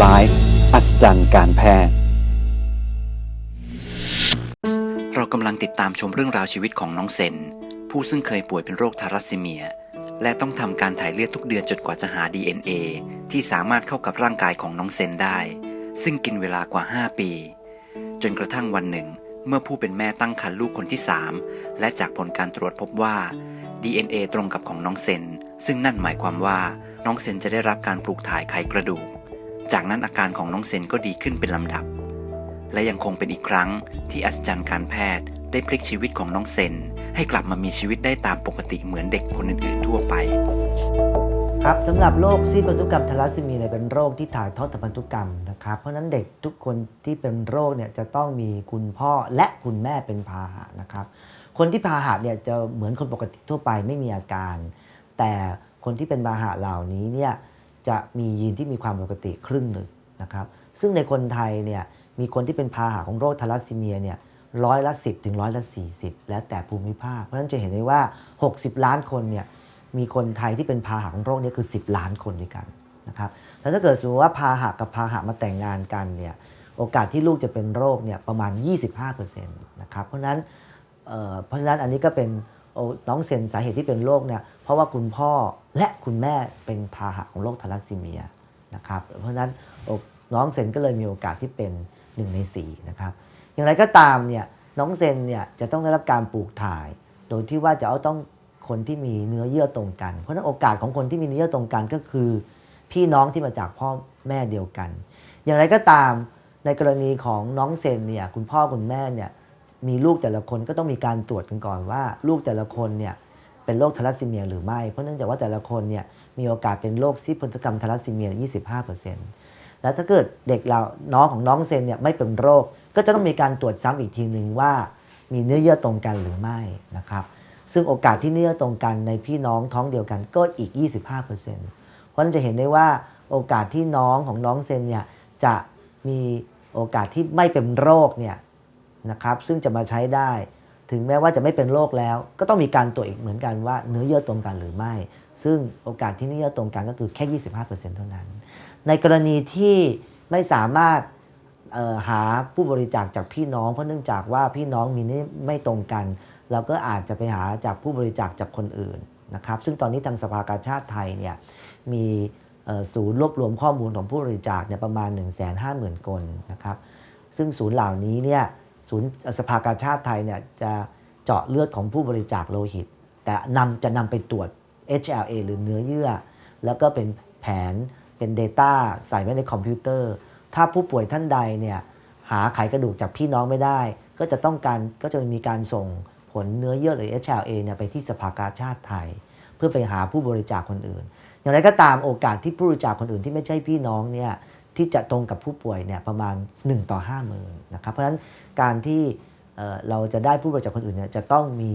Life อัศจรรย์การแพทย์ เรากำลังติดตามชมเรื่องราวชีวิตของน้องเซน ผู้ซึ่งเคยป่วยเป็นโรคทารัสซีเมีย และต้องทำการถ่ายเลือดทุกเดือนจนกว่าจะหา DNA ที่สามารถเข้ากับร่างกายของน้องเซนได้ ซึ่งกินเวลากว่า 5 ปี จนกระทั่งวันหนึ่ง เมื่อผู้เป็นแม่ตั้งครรภ์ลูกคนที่ 3 และจากผลการตรวจพบว่า DNA ตรงกับของน้องเซน ซึ่งนั่นหมายความว่าน้องเซนจะได้รับการปลูกถ่ายไขกระดูก จากนั้นอาการของน้องเซนก็ดีขึ้นเป็นลำดับ และยังคงเป็นอีกครั้งที่อัศจรรย์การแพทย์ได้พลิกชีวิตของน้องเซน ให้กลับมามีชีวิตได้ตามปกติเหมือนเด็กคนอื่นๆทั่วไป ครับสำหรับโรคซีดพันธุกรรมทาลัสซีเมียเนี่ยเป็นโรคที่ถ่ายทอดทางพันธุกรรมนะครับ เพราะฉะนั้นเด็กทุกคนที่เป็นโรคเนี่ยจะต้องมีคุณพ่อและคุณแม่เป็นพาหะนะครับ คนที่พาหะเนี่ยจะเหมือนคนปกติทั่วไปไม่มีอาการ แต่คนที่เป็นพาหะเหล่านี้เนี่ย จะมียีนที่มีความปกติครึ่งหนึ่งนะครับซึ่งในคนไทยเนี่ยมีคนที่เป็นพาหะของโรคทาลัสซีเมียเนี่ยร้อยละ 10 ถึงร้อยละ 40 แล้วแต่ภูมิภาค เพราะฉะนั้นจะเห็นได้ว่า 60 ล้านคนเนี่ยมีคนไทยที่เป็นพาหะของโรคนี้คือ 10 ล้านคนด้วยกันนะครับแล้วถ้าเกิดสมมติว่าพาหะกับพาหะมาแต่งงานกันเนี่ยโอกาสที่ลูกจะเป็นโรคเนี่ยประมาณ 25%นะครับเพราะฉะนั้นเเพราะฉะนั้นอันนี้ก็เป็น น้องเซนสาเหตุที่เป็นโรคเนี่ยเพราะว่าคุณพ่อและคุณแม่เป็นพาหะของโรคทาลัสซีเมียนะครับเพราะฉะนั้นน้องเซนก็เลยมีโอกาสที่เป็น 1 ใน4นะครับอย่างไรก็ตามเนี่ยน้องเซนเนี่ยจะต้องได้รับการปลูกถ่าย โดยที่ว่าจะเอาต้องคนที่มีเนื้อเยื่อตรงกัน เพราะนั้นโอกาสของคนที่มีเนื้อเยื่อตรงกันก็คือ พี่น้องที่มาจากพ่อแม่เดียวกัน อย่างไรก็ตามในกรณีของน้องเซนเนี่ยคุณพ่อคุณแม่เนี่ย มีลูกแต่ละคนก็ต้องมีการตรวจกันก่อนว่า ลูกแต่ละคนเนี่ยเป็นโรคทาลัสซีเมียหรือไม่ เพราะเนื่องจากว่าแต่ละคนเนี่ยมีโอกาสเป็นโรคซีพันธุกรรมทาลัสซีเมีย 25%แล้วถ้าเกิดเด็กเราน้องของน้องเซนเนี่ยไม่เป็นโรค ก็จะต้องมีการตรวจซ้ำอีกทีหนึ่งว่า มีเนื้อเยื่อตรงกันหรือไม่นะครับ ซึ่งโอกาสที่เนื้อตรงกันในพี่น้องท้องเดียวกันก็อีก 25%เพราะฉะนั้นจะเห็นได้ว่าโอกาสที่น้องของน้องเซนเนี่ยจะมีโอกาสที่ไม่เป็นโรคเนี่ย นะครับซึ่งจะมาใช้ได้ ถึงแม้ว่าจะไม่เป็นโรคแล้ว ก็ต้องมีการตรวจอีกเหมือนกันว่าเนื้อเยื่อตรงกันหรือไม่ ซึ่งโอกาสที่เนื้อเยื่อตรงกันก็คือแค่ 25%เท่านั้น ในกรณีที่ไม่สามารถหาผู้บริจาคจากพี่น้อง เพราะเนื่องจากว่าพี่น้องมีนี่ไม่ตรงกัน เราก็อาจจะไปหาจากผู้บริจาคจากคนอื่นนะครับ ซึ่งตอนนี้ทางสภากาชาติไทยเนี่ยมีศูนย์รวบรวมข้อมูลของผู้บริจาคเนี่ยประมาณ 1 5 0 0 0 0 คนนะครับ ซึ่งศูนย์เหล่านี้เนี่ย ศูนย์สภากาชาติไทยเนี่ยจะเจาะเลือดของผู้บริจาคโลหิต แต่นำจะนำไปตรวจ HLA หรือเนื้อเยื่อ แล้วก็เป็นแผนเป็น Data ใส่ไว้ในคอมพิวเตอร์ ถ้าผู้ป่วยท่านใดเนี่ยหาไขกระดูกจากพี่น้องไม่ได้ ก็จะต้องการก็จะมีการส่งผลเนื้อเยื่อหรือ HLA เนี่ยไปที่สภากาชาติไทย เพื่อไปหาผู้บริจาคคนอื่น อย่างไรก็ตามโอกาสที่ผู้บริจาคคนอื่นที่ไม่ใช่พี่น้องเนี่ย ที่จะตรงกับผู้ป่วยเนี่ยประมาณ 1 ต่อ 5 0,000นะครับเพราะฉะนั้นการที่เราจะได้ผู้บริจาคคนอื่นเนี่ยจะต้องมี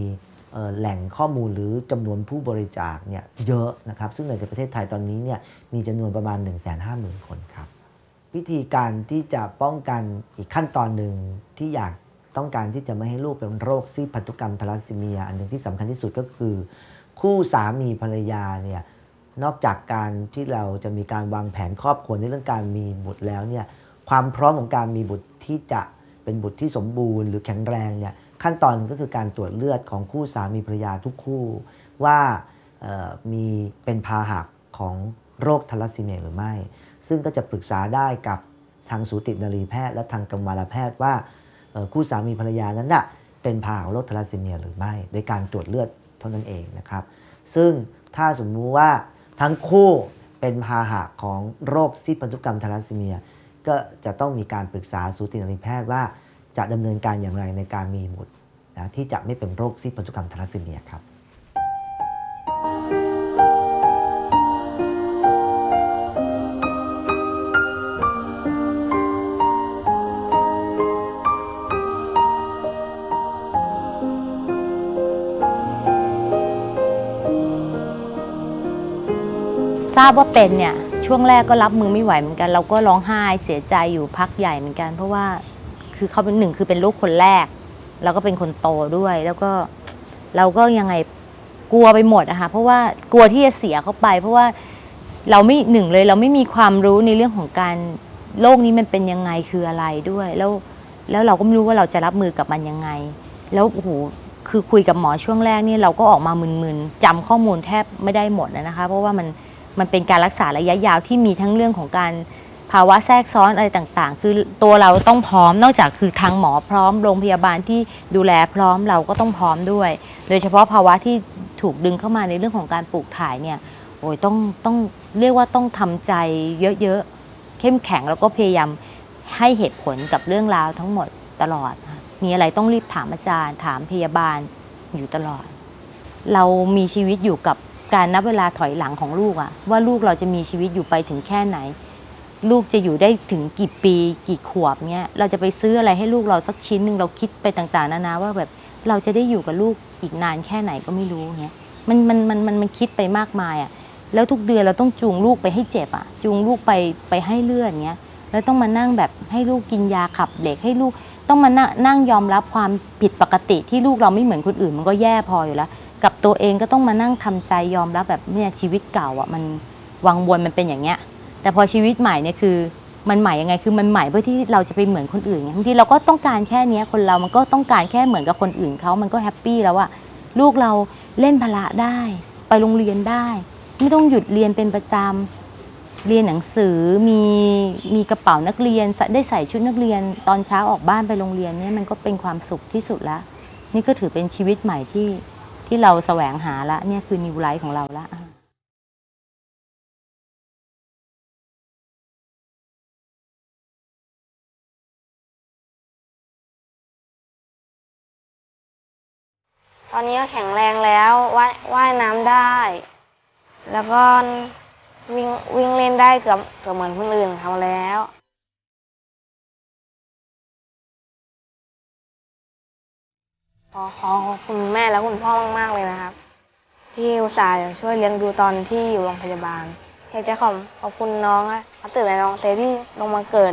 แหล่งข้อมูลหรือจำนวนผู้บริจาคเนี่ยเยอะนะครับซึ่งในประเทศไทยตอนนี้เนี่ยมีจำนวนประมาณ 1 5 0 0 0 0 คนครับวิธีการที่จะป้องกันอีกขั้นตอนหนึ่งที่อยากต้องการที่จะไม่ให้ลูกเป็นโรคซีพันธุกรรมทาลัสซีเมีย อันหนึ่งที่สำคัญที่สุดก็คือ คู่สามีภรรยาเนี่ย นอกจากการที่เราจะมีการวางแผนครอบครัวในเรื่องการมีบุตรแล้วเนี่ยความพร้อมของการมีบุตรที่จะเป็นบุตรที่สมบูรณ์หรือแข็งแรงเนี่ยขั้นตอนหนึ่งก็คือการตรวจเลือดของคู่สามีภรรยาทุกคู่ ว่ามีเป็นพาหะของโรคทาลัสซีเมียหรือไม่ ซึ่งก็จะปรึกษาได้กับทางสูตินรีแพทย์ และทางกรรมารแพทย์ว่าคู่สามีภรรยานั้นน่ะเป็นพาหะของโรคทาลัสซีเมียหรือไม่ โดยการตรวจเลือดเท่านั้นเองนะครับ ซึ่งถ้าสมมุติว่า ทั้งคู่เป็นพาหะของโรคซีดพันธุกรรมทาลัสซีเมีย ก็จะต้องมีการปรึกษาสูตินรีแพทย์ว่าจะดำเนินการอย่างไรในการมีบุตรนะที่จะไม่เป็นโรคซีดพันธุกรรมทาลัสซีเมียครับ ทราบว่าเป็นเนี่ยช่วงแรกก็รับมือไม่ไหวเหมือนกัน เราก็ร้องไห้เสียใจอยู่พักใหญ่เหมือนกัน เพราะว่าคือเขาเป็นหนึ่งคือเป็นลูกคนแรก แล้วก็เป็นคนโตด้วย แล้วก็เราก็ยังไงกลัวไปหมดอะค่ะเพราะว่ากลัวที่จะเสียเขาไป เพราะว่าเราไม่หนึ่งเลย เราไม่มีความรู้ในเรื่องของการโรคนี้มันเป็นยังไงคืออะไรด้วย แล้วแล้วเราก็ไม่รู้ว่าเราจะรับมือกับมันยังไง แล้วโอ้โหคือคุยกับหมอช่วงแรกนี่เราก็ออกมามึนๆจำข้อมูลแทบไม่ได้หมดนะคะ เพราะว่ามัน มันเป็นการรักษาระยะยาวที่มีทั้งเรื่องของการภาวะแทรกซ้อนอะไรต่างๆ คือตัวเราต้องพร้อมนอกจากคือทางหมอพร้อมโรงพยาบาลที่ดูแลพร้อมเราก็ต้องพร้อมด้วย โดยเฉพาะภาวะที่ถูกดึงเข้ามาในเรื่องของการปลูกถ่ายเนี่ยโอ้ยต้องต้องเรียกว่าต้องทำใจเยอะๆเข้มแข็งแล้วก็พยายามให้เหตุผลกับเรื่องราวทั้งหมดตลอด มีอะไรต้องรีบถามอาจารย์ ถามพยาบาลอยู่ตลอด เรามีชีวิตอยู่กับ การนับเวลาถอยหลังของลูกอะว่าลูกเราจะมีชีวิตอยู่ไปถึงแค่ไหน ลูกจะอยู่ได้ถึงกี่ปี กี่ขวบเนี้ยเราจะไปซื้ออะไรให้ลูกเราสักชิ้นหนึ่งเราคิดไปต่างๆนานาว่าแบบเราจะได้อยู่กับลูกอีกนานแค่ไหนก็ไม่รู้เงี้ยมันมันมันมันมันคิดไปมากมายอะแล้วทุกเดือนเราต้องจูงลูกไปให้เจ็บอะจูงลูกไปไปให้เลือดเงี้ยแล้วต้องมานั่งแบบให้ลูกกินยาขับเด็กให้ลูกต้องมานั่งนั่งยอมรับความผิดปกติที่ลูกเราไม่เหมือนคนอื่นมันก็แย่พออยู่แล้ว กับตัวเองก็ต้องมานั่งทำใจยอมรับแบบเนี่ยชีวิตเก่าอะมันวังวนมันเป็นอย่างเงี้ย แต่พอชีวิตใหม่เนี่ยคือมันใหม่ยังไงคือมันใหม่เพื่อที่เราจะไปเหมือนคนอื่นไงบางทีเราก็ต้องการแค่เนี้ยคนเรามันก็ต้องการแค่เหมือนกับคนอื่นเขามันก็แฮปปี้แล้วอะลูกเราเล่นพละได้ ไปโรงเรียนได้ ไม่ต้องหยุดเรียนเป็นประจำเรียนหนังสือมีมีกระเป๋านักเรียนใส่ได้ใส่ชุดนักเรียน ตอนเช้าออกบ้านไปโรงเรียนเนี่ยมันก็เป็นความสุขที่สุดละนี่ก็ถือเป็นชีวิตใหม่ที่ ที่เราแสวงหาละเนี่ยคือนิวไลฟ์ของเราละตอนนี้ก็แข็งแรงแล้วว่ายว่ายน้ำได้ แล้วก็วิ่งวิ่งเล่นได้เกือบเกือบเหมือนคนอื่นเขาแล้ว ขอขอบคุณแม่และคุณพ่อมากๆเลยนะครับ ที่อุตส่าห์ช่วยเลี้ยงดูตอนที่อยู่โรงพยาบาลอยากจะขอบขอบคุณน้องอะพัตตื่นและน้องเซที่ลงมาเกิด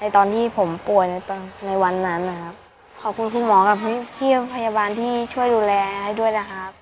ในตอนที่ผมป่วยในตอนในวันนั้นนะครับ ขอบคุณคุณหมอกับพี่พยาบาลที่ช่วยดูแลให้ด้วยนะครับ